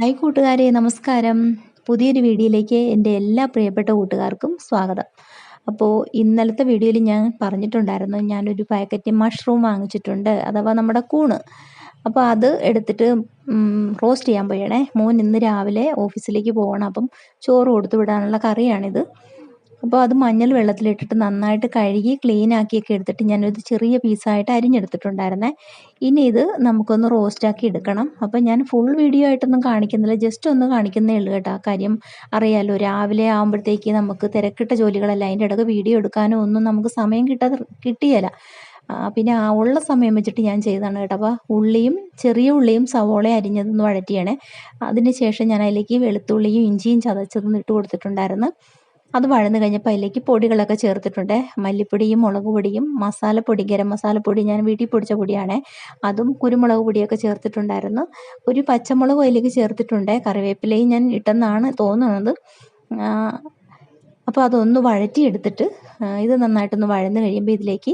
Hi കൂട്ടുകാരെ നമസ്കാരം. പുതിയൊരു വീഡിയോയിലേക്ക് എന്റെ എല്ലാ പ്രിയപ്പെട്ട കൂട്ടുകാർക്കും സ്വാഗതം. അപ്പോൾ ഇന്നലത്തെ വീഡിയോയിൽ ഞാൻ പറഞ്ഞിട്ടുണ്ടായിരുന്നു ഞാനൊരു പാക്കറ്റ് മഷ്റൂം വാങ്ങിച്ചിട്ടുണ്ട് അഥവാ നമ്മുടെ കൂണ്. അപ്പോൾ അത് എടുത്തിട്ട് റോസ്റ്റ് ചെയ്യാൻ പോയണേ. മോൻ ഇന്ന് രാവിലെ ഓഫീസിലേക്ക് പോകണം. അപ്പം ചോറ് കൊടുത്തു വിടാനുള്ള കറിയാണിത്. അപ്പോൾ അത് മഞ്ഞൾ വെള്ളത്തിലിട്ടിട്ട് നന്നായിട്ട് കഴുകി ക്ലീൻ ആക്കിയൊക്കെ എടുത്തിട്ട് ഞാനൊരു ചെറിയ പീസായിട്ട് അരിഞ്ഞെടുത്തിട്ടുണ്ടായിരുന്നേ. ഇനി ഇത് നമുക്കൊന്ന് റോസ്റ്റാക്കി എടുക്കണം. അപ്പോൾ ഞാൻ ഫുൾ വീഡിയോ ആയിട്ടൊന്നും കാണിക്കുന്നില്ല. ജസ്റ്റ് ഒന്ന് കാണിക്കുന്നേ ഉള്ളൂ കേട്ടോ. കാര്യം അറിയാലോ. രാവിലെ ആകുമ്പോഴത്തേക്ക് നമുക്ക് തിരക്കിട്ട ജോലികളല്ല. അതിന്റെ ഇടയ്ക്ക് വീഡിയോ എടുക്കാനോ ഒന്നും നമുക്ക് സമയം കിട്ടാതെ കിട്ടിയല്ല പിന്നെ ആ ഉള്ള സമയം വെച്ചിട്ട് ഞാൻ ചെയ്തതാണ് കേട്ടോ. അപ്പോൾ ഉള്ളിയും ചെറിയ ഉള്ളിയും സവോളയും അരിഞ്ഞതൊന്ന് വഴറ്റിയാണ്. അതിന് ശേഷം ഞാൻ അതിലേക്ക് വെളുത്തുള്ളിയും ഇഞ്ചിയും ചതച്ചതൊന്നും ഇട്ട് കൊടുത്തിട്ടുണ്ടായിരുന്നു. അത് വഴന്ന് കഴിഞ്ഞപ്പോൾ അതിലേക്ക് പൊടികളൊക്കെ ചേർത്തിട്ടുണ്ട്. മല്ലിപ്പൊടിയും മുളക് പൊടിയും മസാലപ്പൊടി ഗരം മസാലപ്പൊടി ഞാൻ വീട്ടിൽ പൊടിച്ച പൊടിയാണ്. അതും കുരുമുളക് പൊടിയൊക്കെ ചേർത്തിട്ടുണ്ടായിരുന്നു. ഒരു പച്ചമുളക് അതിലേക്ക് ചേർത്തിട്ടുണ്ട്. കറിവേപ്പിലയും ഞാൻ ഇട്ടെന്നാണ് തോന്നുന്നത്. അപ്പോൾ അതൊന്ന് വഴറ്റിയെടുത്തിട്ട് ഇത് നന്നായിട്ടൊന്ന് വഴന്ന് കഴിയുമ്പോൾ ഇതിലേക്ക്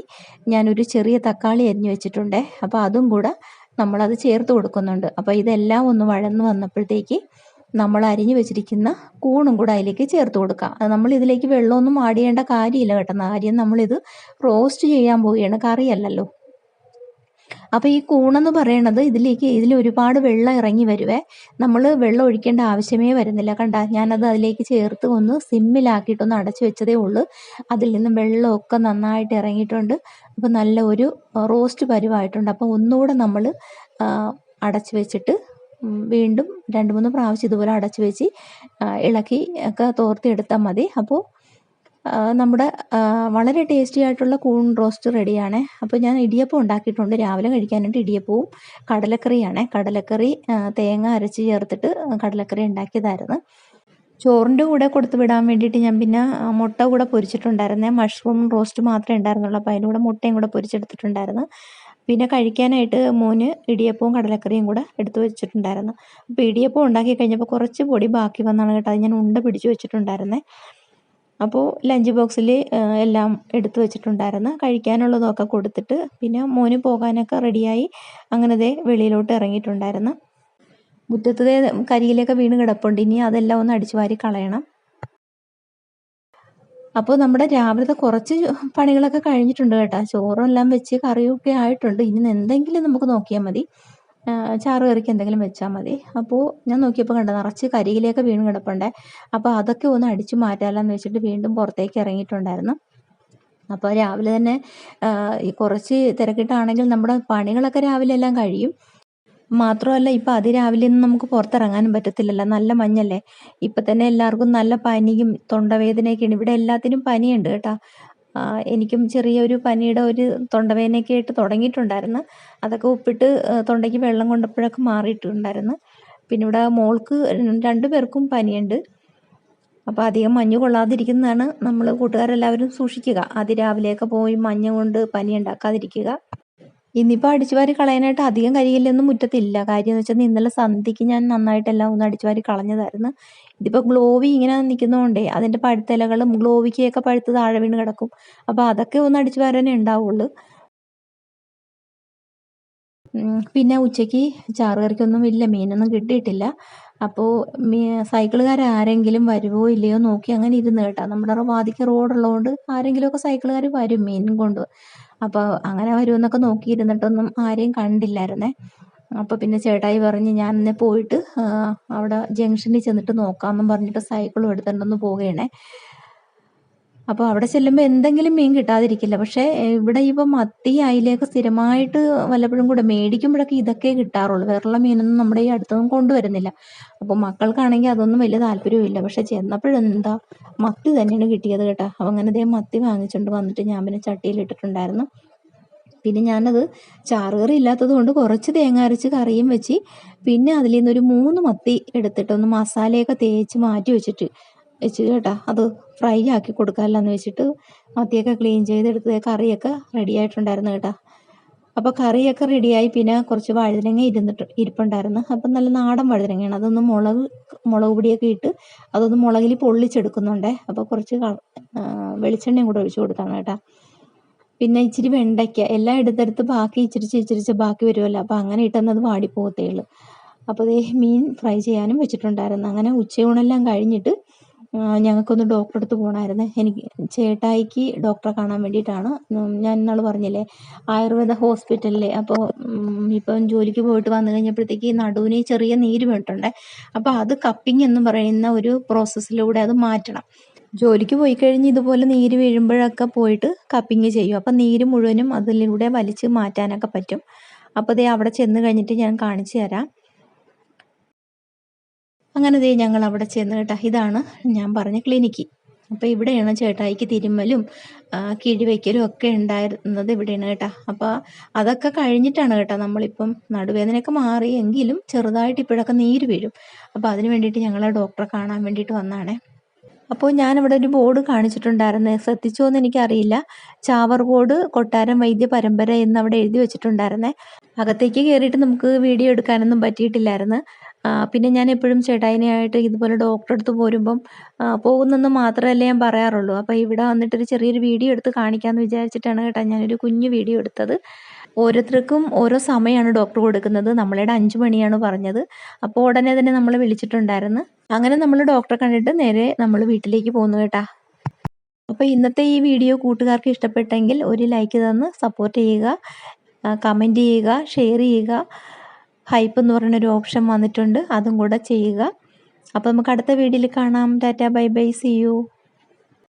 ഞാനൊരു ചെറിയ തക്കാളി അരിഞ്ഞു വെച്ചിട്ടുണ്ട്. അപ്പോൾ അതും കൂടെ നമ്മളത് ചേർത്ത് കൊടുക്കുന്നുണ്ട്. അപ്പോൾ ഇതെല്ലാം ഒന്ന് വഴന്ന് വന്നപ്പോഴത്തേക്ക് നമ്മൾ അരിഞ്ഞു വെച്ചിരിക്കുന്ന കൂണും കൂടെ അതിലേക്ക് ചേർത്ത് കൊടുക്കുക അത് നമ്മൾ ഇതിലേക്ക് വെള്ളമൊന്നും ആഡ് ചെയ്യേണ്ട കാര്യമില്ല കേട്ടോ. കാര്യം നമ്മളിത് റോസ്റ്റ് ചെയ്യാൻ പോവുകയാണ്. കറിയല്ലല്ലോ അപ്പോൾ ഈ കൂണെന്ന് പറയണത് ഇതിലേക്ക് ഇതിൽ ഒരുപാട് വെള്ളം ഇറങ്ങി വരുവേ. നമ്മൾ വെള്ളം ഒഴിക്കേണ്ട ആവശ്യമേ വരുന്നില്ല. കണ്ട ഞാനത് അതിലേക്ക് ചേർത്ത് ഒന്ന് സിമ്മിലാക്കിയിട്ടൊന്ന് അടച്ചു വെച്ചതേ ഉള്ളൂ. അതിൽ നിന്ന് വെള്ളമൊക്കെ നന്നായിട്ട് ഇറങ്ങിയിട്ടുണ്ട്. അപ്പോൾ നല്ല ഒരു റോസ്റ്റ് പരുവായിട്ടുണ്ട്. അപ്പോൾ ഒന്നുകൂടെ നമ്മൾ അടച്ചു വെച്ചിട്ട് വീണ്ടും രണ്ട് മൂന്ന് പ്രാവശ്യം ഇതുപോലെ അടച്ചു വെച്ച് ഇളക്കി ഒക്കെ തോർത്തിയെടുത്താൽ മതി. അപ്പോൾ നമ്മുടെ വളരെ ടേസ്റ്റി ആയിട്ടുള്ള കൂൺ റോസ്റ്റ് റെഡിയാണ് അപ്പോൾ ഞാൻ ഇടിയപ്പം ഉണ്ടാക്കിയിട്ടുണ്ട്. രാവിലെ കഴിക്കാനായിട്ട് ഇടിയപ്പവും കടലക്കറിയാണ്. കടലക്കറി തേങ്ങ അരച്ച് ചേർത്തിട്ട് കടലക്കറി ഉണ്ടാക്കിയതായിരുന്നു. ചോറിന്റെ കൂടെ കൊടുത്തു വിടാൻ വേണ്ടിയിട്ട് ഞാൻ പിന്നെ മുട്ട കൂടെ പൊരിച്ചിട്ടുണ്ടായിരുന്നേ. മഷ്റൂം റോസ്റ്റ് മാത്രമേ ഉണ്ടായിരുന്നുള്ളൂ. അപ്പോൾ അതിന്റെ കൂടെ മുട്ടയും കൂടെ പൊരിച്ചെടുത്തിട്ടുണ്ടായിരുന്നു. പിന്നെ കഴിക്കാനായിട്ട് മോന് ഇടിയപ്പവും കടലക്കറിയും കൂടെ എടുത്തു വെച്ചിട്ടുണ്ടായിരുന്നു. അപ്പോൾ ഇടിയപ്പം ഉണ്ടാക്കി കഴിഞ്ഞപ്പോൾ കുറച്ച് പൊടി ബാക്കി വന്നാണ് കേട്ടോ. അത് ഞാൻ ഉണ്ട പിടിച്ചു വെച്ചിട്ടുണ്ടായിരുന്നേ. അപ്പോൾ ലഞ്ച് ബോക്സിൽ എല്ലാം എടുത്തു വെച്ചിട്ടുണ്ടായിരുന്നു. കഴിക്കാനുള്ളതൊക്കെ കൊടുത്തിട്ട് പിന്നെ മോന് പോകാനൊക്കെ റെഡിയായി. അങ്ങനത്തെ വെളിയിലോട്ട് ഇറങ്ങിയിട്ടുണ്ടായിരുന്നു. മുറ്റത്തതേ കരിയിലൊക്കെ വീണ് കിടപ്പുണ്ട്. ഇനി അതെല്ലാം ഒന്ന് അടിച്ചു വാരി കളയണം. അപ്പോൾ നമ്മുടെ രാവിലത്തെ കുറച്ച് പണികളൊക്കെ കഴിഞ്ഞിട്ടുണ്ട് കേട്ടോ. ചോറും എല്ലാം വെച്ച് കറിയൊക്കെ ആയിട്ടുണ്ട്. ഇനി എന്തെങ്കിലും നമുക്ക് നോക്കിയാൽ മതി. ചാറ് കറിക്ക് എന്തെങ്കിലും വെച്ചാൽ മതി. അപ്പോൾ ഞാൻ നോക്കിയപ്പോൾ കണ്ടത് നിറച്ച് കരിയിലേക്ക് വീണ് കിടപ്പുണ്ടേ. അപ്പോൾ അതൊക്കെ ഒന്ന് അടിച്ചു മാറ്റാമെന്ന് വെച്ചിട്ട് വീണ്ടും പുറത്തേക്ക് ഇറങ്ങിയിട്ടുണ്ടായിരുന്നു. അപ്പോൾ രാവിലെ തന്നെ കുറച്ച് തിരക്കിട്ടാണെങ്കിൽ നമ്മുടെ പണികളൊക്കെ രാവിലെ എല്ലാം കഴിയും. മാത്രമല്ല ഇപ്പം അതിരാവിലെയൊന്നും നമുക്ക് പുറത്തിറങ്ങാനും പറ്റത്തില്ലല്ലോ. നല്ല മഞ്ഞല്ലേ? ഇപ്പം തന്നെ എല്ലാവർക്കും നല്ല പനിയും തൊണ്ടവേദനയൊക്കെയാണ് ഇവിടെ എല്ലാത്തിനും പനിയുണ്ട് കേട്ടോ. എനിക്കും ചെറിയൊരു പനിയുടെ ഒരു തൊണ്ടവേദനയൊക്കെ ആയിട്ട് തുടങ്ങിയിട്ടുണ്ടായിരുന്നു. അതൊക്കെ ഉപ്പിട്ട് തൊണ്ടയ്ക്ക് വെള്ളം കൊണ്ടപ്പോഴൊക്കെ മാറിയിട്ടുണ്ടായിരുന്നു. പിന്നെ ഇവിടെ മോൾക്ക് രണ്ടു പേർക്കും പനിയുണ്ട്. അപ്പോൾ അധികം മഞ്ഞ് കൊള്ളാതിരിക്കുന്നതാണ് നമ്മൾ കൂട്ടുകാരെല്ലാവരും സൂക്ഷിക്കുക. അതിരാവിലെയൊക്കെ പോയി മഞ്ഞ കൊണ്ട് പനി ഉണ്ടാക്കാതിരിക്കുക ഇന്നിപ്പോൾ അടിച്ചുവാരി കളയാനായിട്ട് അധികം കരിയില്ലെന്നും മുറ്റത്തില്ല. കാര്യം എന്ന് വെച്ചാൽ ഇന്നലെ സന്ധിക്ക് ഞാൻ നന്നായിട്ടെല്ലാം ഒന്ന് അടിച്ചുവാരി കളഞ്ഞതായിരുന്നു. ഇതിപ്പോൾ ഗ്ലോവി ഇങ്ങനെ നിൽക്കുന്നതുകൊണ്ടേ അതിന്റെ പഴുത്തിലകളും ഗ്ലോവിക്കൊക്കെ പഴുത്ത് താഴെ വീണ് കിടക്കും. അപ്പോൾ അതൊക്കെ ഒന്ന് അടിച്ചു വാരാനേ ഉണ്ടാവുള്ളൂ. പിന്നെ ഉച്ചയ്ക്ക് ചാറുകറിക്കൊന്നും ഇല്ല മീനൊന്നും കിട്ടിയിട്ടില്ല. അപ്പോൾ ആരെങ്കിലും വരുമോ ഇല്ലയോ നോക്കി അങ്ങനെ ഇരുന്ന് കേട്ടോ. നമ്മുടെ വാതിക്ക് റോഡുള്ളതുകൊണ്ട് ആരെങ്കിലുമൊക്കെ സൈക്കിളുകാർ വരും മീനും കൊണ്ട് അപ്പോൾ അങ്ങനെ വരുമെന്നൊക്കെ നോക്കിയിരുന്നിട്ടൊന്നും ആരെയും കണ്ടില്ലായിരുന്നേ. അപ്പോൾ പിന്നെ ചേട്ടായി പറഞ്ഞ് ഞാൻ ഇന്ന് പോയിട്ട് അവിടെ ജംഗ്ഷനിൽ ചെന്നിട്ട് നോക്കാമെന്നും പറഞ്ഞിട്ട് സൈക്കിളും എടുത്തിട്ടൊന്ന് പോവുകയാണേ അപ്പോൾ അവിടെ ചെല്ലുമ്പോൾ എന്തെങ്കിലും മീൻ കിട്ടാതിരിക്കില്ല. പക്ഷേ ഇവിടെ ഇപ്പം മത്തി അയിലയൊക്കെ സ്ഥിരമായിട്ട് വല്ലപ്പോഴും കൂടെ മേടിക്കുമ്പോഴൊക്കെ ഇതൊക്കെ കിട്ടാറുള്ളൂ. വേറുള്ള മീനൊന്നും നമ്മുടെ ഈ അടുത്തൊന്നും കൊണ്ടുവരുന്നില്ല. അപ്പോൾ മക്കൾക്കാണെങ്കിൽ അതൊന്നും വലിയ താല്പര്യമില്ല പക്ഷെ ചെന്നപ്പോഴെന്താ മത്തി തന്നെയാണ് കിട്ടിയത് കേട്ടോ. അപ്പം അങ്ങനെ ദേ മത്തി വാങ്ങിച്ചുകൊണ്ട് വന്നിട്ട് ഞാൻ പിന്നെ ചട്ടിയിലിട്ടിട്ടുണ്ടായിരുന്നു പിന്നെ ഞാനത് ചാറുകറി ഇല്ലാത്തത് കൊണ്ട് കുറച്ച് തേങ്ങ അരച്ച് കറിയും വെച്ച് പിന്നെ അതിൽ നിന്നൊരു മൂന്ന് മത്തി എടുത്തിട്ട് ഒന്ന് മസാലയൊക്കെ തേച്ച് മാറ്റി വെച്ചിട്ട് വെച്ച് കേട്ടോ അത് ഫ്രൈ ആക്കി കൊടുക്കാമല്ലോ എന്ന് വെച്ചിട്ട് മത്തിയൊക്കെ ക്ലീൻ ചെയ്തെടുത്ത് കറിയൊക്കെ റെഡി ആയിട്ടുണ്ടായിരുന്നു കേട്ടോ. അപ്പോൾ കറിയൊക്കെ റെഡിയായി പിന്നെ കുറച്ച് വഴുതനങ്ങ ഇരുന്നിട്ട് ഇരിപ്പുണ്ടായിരുന്നു. അപ്പം നല്ല നാടൻ വഴുതനങ്ങയാണ്. അതൊന്ന് മുളക് മുളക് പൊടിയൊക്കെ ഇട്ട് അതൊന്ന് മുളകിൽ പൊള്ളിച്ചെടുക്കുന്നുണ്ടേ. അപ്പോൾ കുറച്ച് വെളിച്ചെണ്ണയും കൂടെ ഒഴിച്ചു കൊടുത്താണ് കേട്ടോ. പിന്നെ ഇച്ചിരി വെണ്ടയ്ക്ക എല്ലാം എടുത്തെടുത്ത് ബാക്കി ഇച്ചിരി ഇച്ചിരിച്ച് ബാക്കി വരുമല്ലോ അപ്പോൾ അങ്ങനെ ഇട്ടെന്നത് വാടിപ്പോകത്തേ ഉള്ളൂ. അപ്പോൾ ദേ മീൻ ഫ്രൈ ചെയ്യാനും വെച്ചിട്ടുണ്ടായിരുന്നു. അങ്ങനെ ഉച്ചയൂണെല്ലാം കഴിഞ്ഞിട്ട് ഞങ്ങൾക്കൊന്ന് ഡോക്ടറെ അടുത്ത് പോകണമായിരുന്നു എനിക്ക് ചേട്ടായിക്ക് ഡോക്ടറെ കാണാൻ വേണ്ടിയിട്ടാണ്. ഞാൻ ഇന്നാൾ പറഞ്ഞില്ലേ ആയുർവേദ ഹോസ്പിറ്റലിലെ അപ്പോൾ ഇപ്പം ജോലിക്ക് പോയിട്ട് വന്നു കഴിഞ്ഞപ്പോഴത്തേക്ക് നടുവിന് ചെറിയ നീര് വീണിട്ടുണ്ടേ. അപ്പോൾ അത് കപ്പിംഗ് എന്ന് പറയുന്ന ഒരു പ്രോസസ്സിലൂടെ അത് മാറ്റണം. ജോലിക്ക് പോയി കഴിഞ്ഞ് ഇതുപോലെ നീര് വീഴുമ്പോഴൊക്കെ പോയിട്ട് കപ്പിങ് ചെയ്യും. അപ്പം നീര് മുഴുവനും അതിലൂടെ വലിച്ച് മാറ്റാനൊക്കെ പറ്റും. അപ്പോൾ ദേ അവിടെ ചെന്ന് കഴിഞ്ഞിട്ട് ഞാൻ കാണിച്ചു തരാം. അങ്ങനെ ദേ ഞങ്ങൾ അവിടെ ചെന്ന് കേട്ടോ ഇതാണ് ഞാൻ പറഞ്ഞ ക്ലിനിക്ക് അപ്പോൾ ഇവിടെയാണ് ചേട്ടായിക്ക് തിരുമ്മലും കിഴിവയ്ക്കലും ഒക്കെ ഉണ്ടായിരുന്നത് ഇവിടെയാണ് കേട്ടോ. അപ്പോൾ അതൊക്കെ കഴിഞ്ഞിട്ടാണ് കേട്ടോ നമ്മളിപ്പം നടുവേദനയൊക്കെ മാറി എങ്കിലും ചെറുതായിട്ട് ഇപ്പോഴൊക്കെ നീര് വീഴും. അപ്പോൾ അതിന് വേണ്ടിയിട്ട് ഞങ്ങൾ ഡോക്ടറെ കാണാൻ വേണ്ടിയിട്ട് വന്നാണേ. അപ്പോൾ ഞാനിവിടെ ഒരു ബോർഡ് കാണിച്ചിട്ടുണ്ടായിരുന്നു. ശ്രദ്ധിച്ചോ എന്ന് എനിക്കറിയില്ല. ചാവർ ബോർഡ് കൊട്ടാരം വൈദ്യ പരമ്പര എന്ന് അവിടെ എഴുതി വെച്ചിട്ടുണ്ടായിരുന്നേ. അകത്തേക്ക് കയറിയിട്ട് നമുക്ക് വീഡിയോ എടുക്കാനൊന്നും പറ്റിയിട്ടില്ലായിരുന്നു. പിന്നെ ഞാൻ എപ്പോഴും ചേട്ടായിനായിട്ട് ഇതുപോലെ ഡോക്ടറെ അടുത്ത് പോരുമ്പം പോകുന്നെന്ന് മാത്രമല്ലേ ഞാൻ പറയാറുള്ളൂ. അപ്പോൾ ഇവിടെ വന്നിട്ടൊരു ചെറിയൊരു വീഡിയോ എടുത്ത് കാണിക്കാമെന്ന് വിചാരിച്ചിട്ടാണ് കേട്ടോ ഞാനൊരു കുഞ്ഞു വീഡിയോ എടുത്തത്. ഓരോരുത്തർക്കും ഓരോ സമയമാണ് ഡോക്ടർ കൊടുക്കുന്നത്. നമ്മളുടെ അഞ്ച് മണിയാണ് പറഞ്ഞത്. അപ്പോൾ ഉടനെ തന്നെ നമ്മൾ വിളിച്ചിട്ടുണ്ടായിരുന്നു. അങ്ങനെ നമ്മൾ ഡോക്ടറെ കണ്ടിട്ട് നേരെ നമ്മൾ വീട്ടിലേക്ക് പോകുന്നു കേട്ടാ. അപ്പോൾ ഇന്നത്തെ ഈ വീഡിയോ കൂട്ടുകാർക്ക് ഇഷ്ടപ്പെട്ടെങ്കിൽ ഒരു ലൈക്ക് തന്ന് സപ്പോർട്ട് ചെയ്യുക കമന്റ് ചെയ്യുക ഷെയർ ചെയ്യുക. ഹൈപ്പ് എന്ന് പറയുന്നൊരു ഓപ്ഷൻ വന്നിട്ടുണ്ട്. അതും കൂടെ ചെയ്യുക. അപ്പോൾ നമുക്ക് അടുത്ത വീഡിയോയിൽ കാണാം. Tata bye bye see you